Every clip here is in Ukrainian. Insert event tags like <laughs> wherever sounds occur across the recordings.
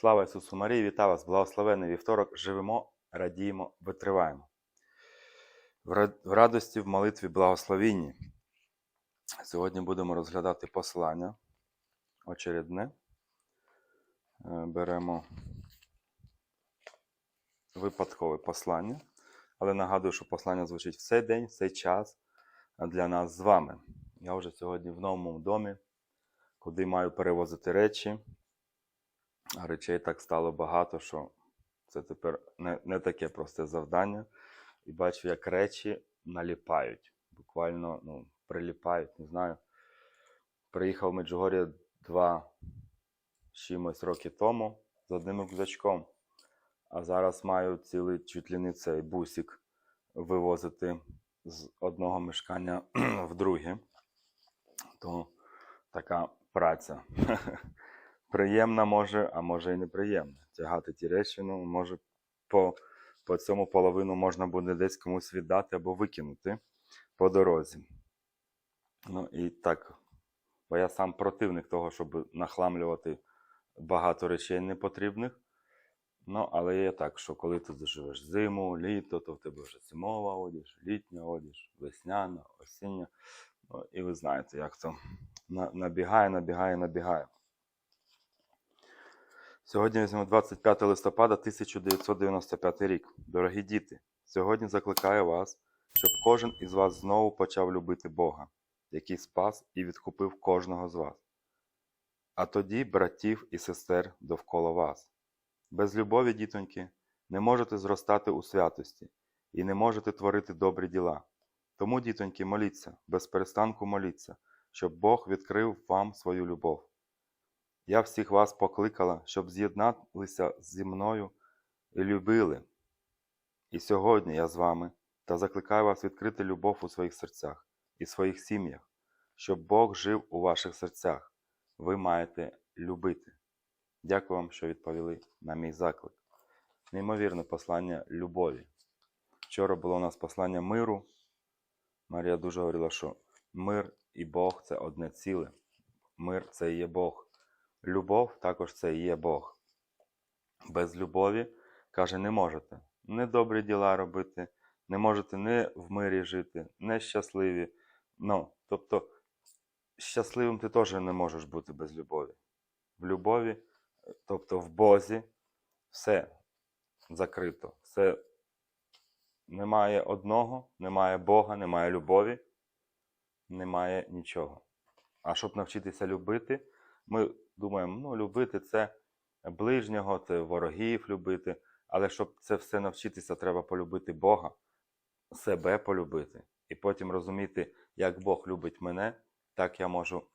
Слава Ісусу Марії, вітаю вас, благословенний вівторок. Живемо, радіємо, витриваємо. В радості, в молитві, благословінні. Сьогодні будемо розглядати послання очередне. Е, Беремо випадкове послання. Але нагадую, що послання звучить в цей день, в цей час для нас з вами. Я вже сьогодні в новому домі, куди маю перевозити речі. А речей так стало багато, що це тепер не, не таке просте завдання. І бачу, як речі наліпають. Буквально ну, приліпають, не знаю. Приїхав в Меджугор'я два чимось роки тому з одним рюкзачком. А зараз маю цілий чуть ли не цей бусик вивозити з одного мешкання <clears throat> в друге. То така праця. <laughs> Приємна може, а може і неприємна. Тягати ті речі, ну, може, по, по цьому половину можна буде десь комусь віддати або викинути по дорозі. Ну і так, бо я сам противник того, щоб нахламлювати багато речей непотрібних. Ну, але є так, що коли ти доживеш зиму, літо, то в тебе вже зимова одіж, літня одіж, весняна, осіння. Ну, і ви знаєте, як то набігає, набігає, набігає. Сьогодні візьмемо 25 листопада 1995 рік. Дорогі діти, сьогодні закликаю вас, щоб кожен із вас знову почав любити Бога, який спас і відкупив кожного з вас. А тоді братів і сестер довкола вас. Без любові, дітоньки, не можете зростати у святості і не можете творити добрі діла. Тому, дітоньки, моліться, без перестанку моліться, щоб Бог відкрив вам свою любов. Я всіх вас покликала, щоб з'єдналися зі мною і любили. І сьогодні я з вами та закликаю вас відкрити любов у своїх серцях і своїх сім'ях, щоб Бог жив у ваших серцях. Ви маєте любити. Дякую вам, що відповіли на мій заклик. Неймовірне послання любові. Вчора було у нас послання миру. Марія дуже говорила, що мир і Бог це одне ціле. Мир це і є Бог. Любов також це і є Бог. Без любові, каже, не можете не добрі діла робити, не можете не в мирі жити, не щасливі. Ну, тобто, щасливим ти теж не можеш бути без любові. В любові, тобто в Бозі, все закрито. Все немає одного, немає Бога, немає любові, немає нічого. А щоб навчитися любити, ми думаємо, ну, любити це ближнього, це ворогів любити. Але щоб це все навчитися, треба полюбити Бога, себе полюбити, і потім розуміти, як Бог любить мене, так я можу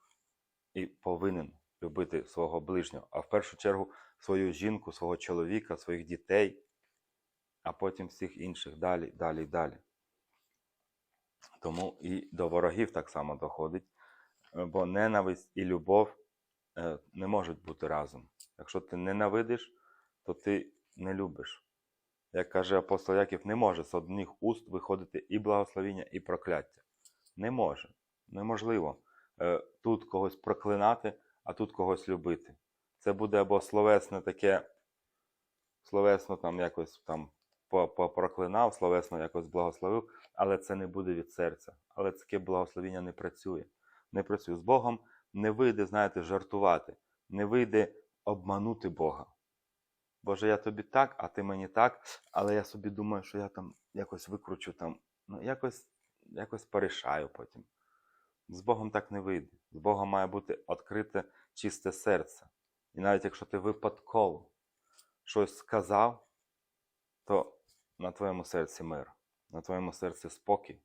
і повинен любити свого ближнього. А в першу чергу свою жінку, свого чоловіка, своїх дітей, а потім всіх інших далі, далі, далі. Тому і до ворогів так само доходить, бо ненависть і любов не можуть бути разом. Якщо ти ненавидиш, то ти не любиш. Як каже апостол Яків, не може з одних уст виходити і благословіння, і прокляття. Не може. Неможливо е, тут когось проклинати, а тут когось любити. Це буде або словесне таке, словесно там якось там проклинав, словесно якось благословив, але це не буде від серця. Але таке благословіння не працює. Не працює. З Богом не вийде, знаєте, жартувати, не вийде обманути Бога. Боже, я тобі так, а ти мені так, але я собі думаю, що я там якось викручу там, ну якось, якось порішаю потім. З Богом так не вийде. З Богом має бути відкрите чисте серце. І навіть якщо ти випадково щось сказав, то на твоєму серці мир, на твоєму серці спокій.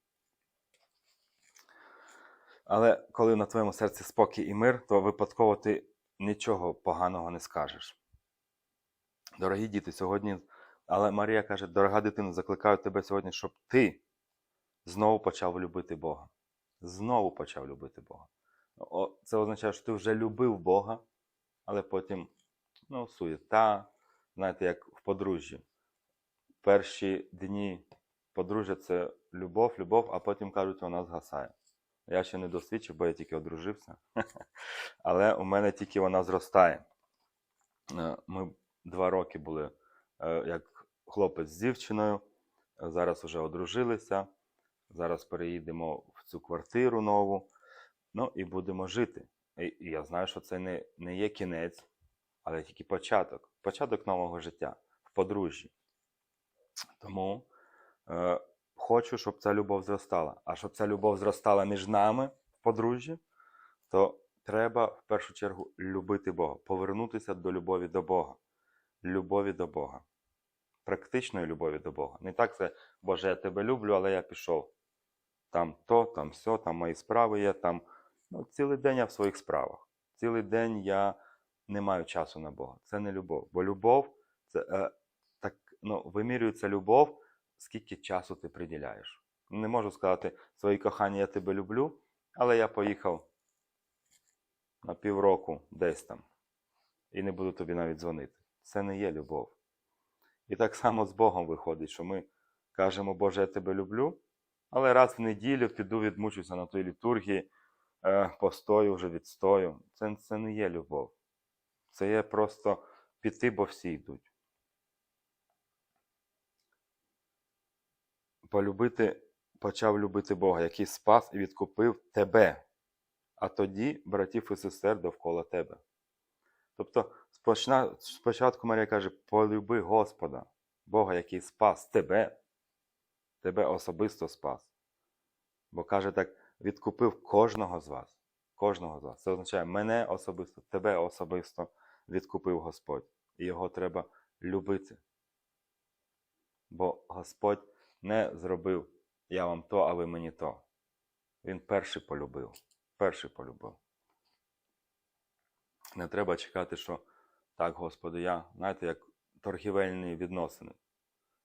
Але коли на твоєму серці спокій і мир, то випадково ти нічого поганого не скажеш. Дорогі діти, сьогодні, але Марія каже: дорога дитина, закликаю тебе сьогодні, щоб ти знову почав любити Бога. Знову почав любити Бога. Це означає, що ти вже любив Бога, але потім ну, суєта, знаєте, як в подружжі. Перші дні подружжя це любов, любов, а потім кажуть, вона згасає. Я ще не досвідчив, бо я тільки одружився. <laughs> Але у мене тільки вона зростає. Е, Ми два роки були е, як хлопець з дівчиною. е, Зараз вже одружилися. Зараз переїдемо в цю квартиру нову. Ну і будемо жити. І, я знаю, що це не, не є кінець, але тільки початок. Початок нового життя в подружжі. Тому хочу, щоб ця любов зростала. А щоб ця любов зростала між нами в подружжі, то треба в першу чергу любити Бога, повернутися до любові до Бога. Любові до Бога. Практичної любові до Бога. Не так це, Боже, я тебе люблю, але я пішов. Там то, там все, там мої справи є, там. Ну, цілий день я в своїх справах. Цілий день я не маю часу на Бога. Це не любов. Бо любов це е, так, ну, вимірюється любов, скільки часу ти приділяєш. Не можу сказати своїй коханні, я тебе люблю, але я поїхав на півроку десь там і не буду тобі навіть дзвонити. Це не є любов. І так само з Богом виходить, що ми кажемо, Боже, я тебе люблю, але раз в неділю піду відмучуся на той літургії, е, постою вже відстою. Це, це не є любов. Це є просто піти, бо всі йдуть. Полюбити, почав любити Бога, який спас і відкупив тебе, а тоді братів і сестер довкола тебе. Тобто, спочатку Марія каже: полюби Господа, Бога, який спас тебе, тебе особисто спас. Бо каже так, відкупив кожного з вас. Кожного з вас. Це означає мене особисто, тебе особисто відкупив Господь. І його треба любити. Бо Господь не зробив я вам то, а ви мені то. Він перший полюбив. Перший полюбив. Не треба чекати, що так, Господи, я, знаєте, як торгівельні відносини.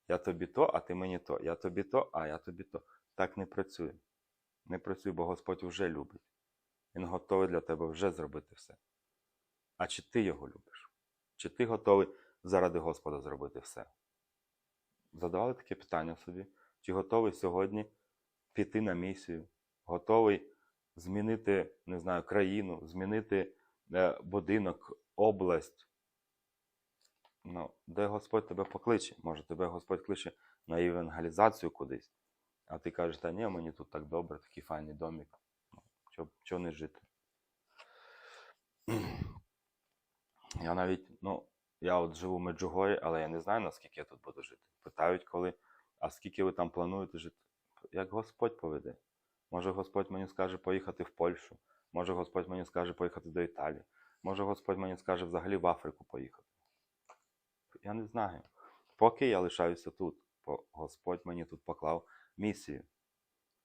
Я тобі то, а ти мені то. Я тобі то, а я тобі то. Так не працює. Не працює, бо Господь вже любить. Він готовий для тебе вже зробити все. А чи ти його любиш? Чи ти готовий заради Господа зробити все? Задавали таке питання собі. Чи готовий сьогодні піти на місію? Готовий змінити, не знаю, країну, змінити е, будинок, область? Ну, де Господь тебе покличе? Може, тебе Господь кличе на евангелізацію кудись, а ти кажеш, та ні, мені тут так добре, такий файний домик. Ну, чого не жити? <clears throat> Я навіть, ну, я от живу в Меджугорі, але я не знаю, наскільки я тут буду жити. Питають, коли, а скільки ви там плануєте жити? Як Господь поведе. Може, Господь мені скаже поїхати в Польщу, може Господь мені скаже поїхати до Італії, може Господь мені скаже взагалі в Африку поїхати. Я не знаю. Поки я лишаюся тут, бо Господь мені тут поклав місію,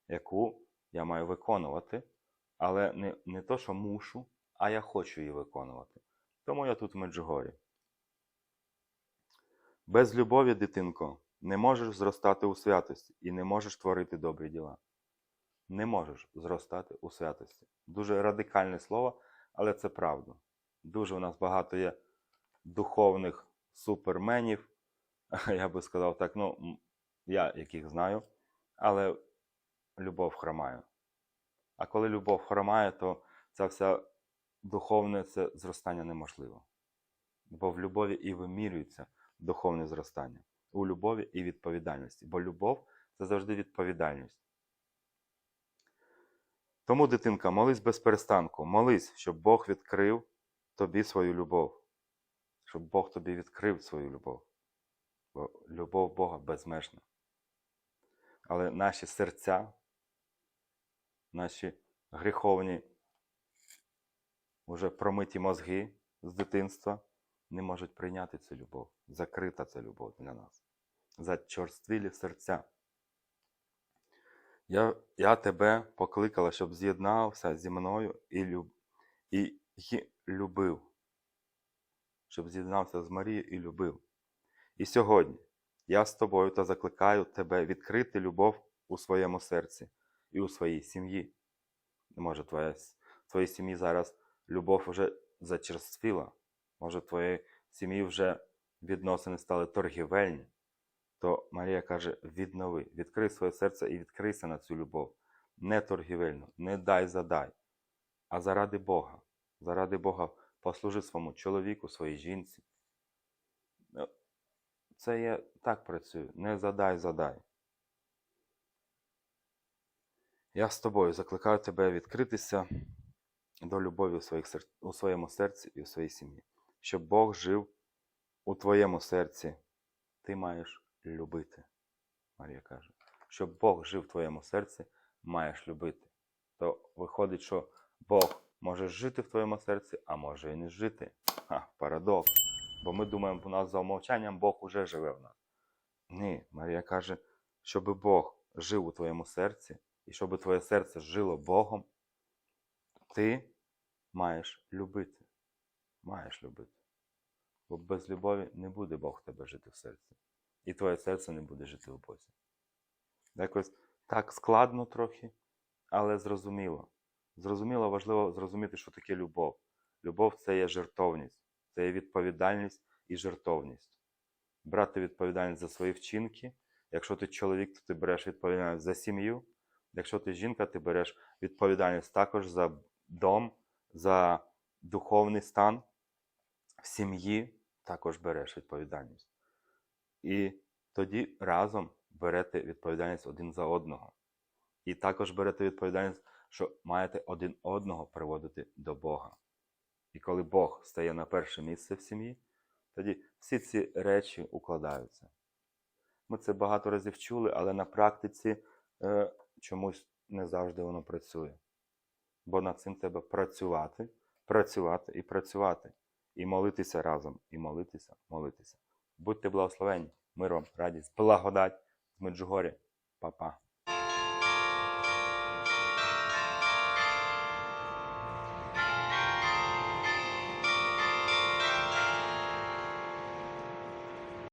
яку я маю виконувати, але не, не то, що мушу, а я хочу її виконувати. Тому я тут в Меджугорі. Без любові, дитинко, не можеш зростати у святості і не можеш творити добрі діла. Не можеш зростати у святості. Дуже радикальне слово, але це правда. Дуже у нас багато є духовних суперменів, <laughs> я би сказав так, ну, я яких знаю, але любов хромає. А коли любов хромає, то ця вся духовне це зростання неможливо. Бо в любові і вимірюється духовне зростання. У любові і відповідальності. Бо любов це завжди відповідальність. Тому, дитинка, молись без перестанку, молись, щоб Бог відкрив тобі свою любов. Щоб Бог тобі відкрив свою любов. Бо любов Бога безмежна. Але наші серця, наші гріховні, уже промиті мозги з дитинства не можуть прийняти цю любов. Закрита ця любов для нас. Зачорствілі серця. Я, я тебе покликала, щоб з'єднався зі мною і, люб, і, і любив. Щоб з'єднався з Марією і любив. І сьогодні я з тобою та закликаю тебе відкрити любов у своєму серці і у своїй сім'ї. Може, твоя, твоїй сім'ї зараз любов вже зачерствіла, може, в твоїй сім'ї вже відносини стали торгівельні, то Марія каже: віднови, відкрий своє серце і відкрийся на цю любов. Не торгівельну, не дай задай, а заради Бога. Заради Бога послужи своєму чоловіку, своїй жінці. це я так працюю. Не задай, задай. Я з тобою закликаю тебе відкритися до любові у, своїх у своєму серці і у своїй сім'ї. Щоб Бог жив у твоєму серці, ти маєш любити. Марія каже. Щоб Бог жив в твоєму серці, маєш любити. То виходить, що Бог може жити в твоєму серці, а може і не жити. Ха, парадокс. Бо ми думаємо, у нас за умовчанням Бог уже живе в нас. Ні, Марія каже, щоб Бог жив у твоєму серці, і щоб твоє серце жило Богом, ти маєш любити. Маєш любити. Бо без любові не буде Бог тебе жити в серці. І твоє серце не буде жити в Бозі. Якось так складно трохи, але зрозуміло. Зрозуміло, важливо зрозуміти, що таке любов. Любов це є жертовність, це є відповідальність і жертовність. Брати відповідальність за свої вчинки. Якщо ти чоловік, то ти береш відповідальність за сім'ю. Якщо ти жінка, ти береш відповідальність також за дом, за духовний стан. В сім'ї також береш відповідальність. І тоді разом берете відповідальність один за одного. І також берете відповідальність, що маєте один одного приводити до Бога. І коли Бог стає на перше місце в сім'ї, тоді всі ці речі укладаються. Ми це багато разів чули, але на практиці е, чомусь не завжди воно працює. Бо над цим треба працювати, працювати і працювати. І молитися разом, і молитися, молитися. Будьте благословені, миром, радість, благодать Меджугорі. Па-па.